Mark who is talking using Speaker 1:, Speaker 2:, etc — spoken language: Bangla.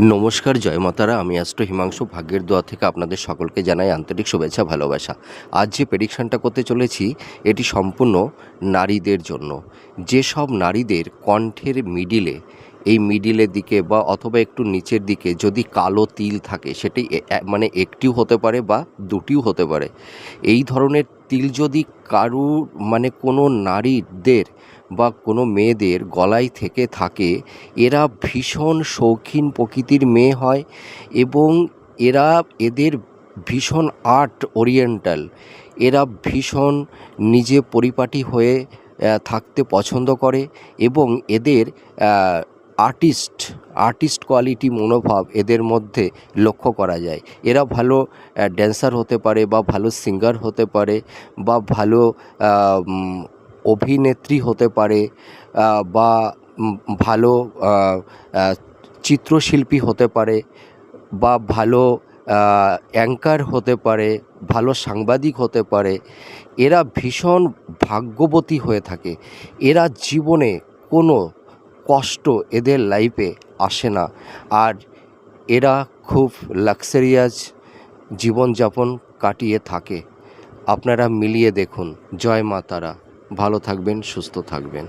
Speaker 1: নমস্কার, জয় মাতারা। আমি অ্যাস্ট্রো হিমাংশু ভাগ্যের দোয়া থেকে আপনাদের সকলকে জানাই আন্তরিক শুভেচ্ছা, ভালোবাসা। আজ যে প্রেডিকশানটা করতে চলেছি, এটি সম্পূর্ণ নারীদের জন্য। যেসব নারীদের কণ্ঠের মিডিলে এই মিডিলের দিকে বা অথবা একটু নিচের দিকে যদি কালো তিল থাকে, সেটি মানে একটিও হতে পারে বা দুটিও হতে পারে, এই ধরনের তিল যদি কারুর মানে কোনো নারীদের বা কোনো মেয়েদের গলায় থেকে থাকে, এরা ভীষণ শৌখিন প্রকৃতির মেয়ে হয় এবং এরা এদের ভীষণ আর্ট ওরিয়েন্টাল। এরা ভীষণ নিজে পরিপাটি হয়ে থাকতে পছন্দ করে এবং এদের আর্টিস্ট আর্টিস্ট কোয়ালিটি মনোভাব এদের মধ্যে লক্ষ্য করা যায়। এরা ভালো ড্যান্সার হতে পারে বা ভালো সিঙ্গার হতে পারে বা ভালো অভিনেত্রী হতে পারে বা ভালো চিত্রশিল্পী হতে পারে বা ভালো অ্যাঙ্কার হতে পারে, ভালো সাংবাদিক হতে পারে। এরা ভীষণ ভাগ্যবতী হয়ে থাকে। এরা জীবনে কোনো কষ্ট এদের লাইফে আসে না। আর এরা খুব লাক্সারিয়াস জীবনযাপন কাটিয়ে থাকে। আপনারা মিলিয়ে দেখুন। জয় মা তারা। ভালো থাকবেন, সুস্থ থাকবেন।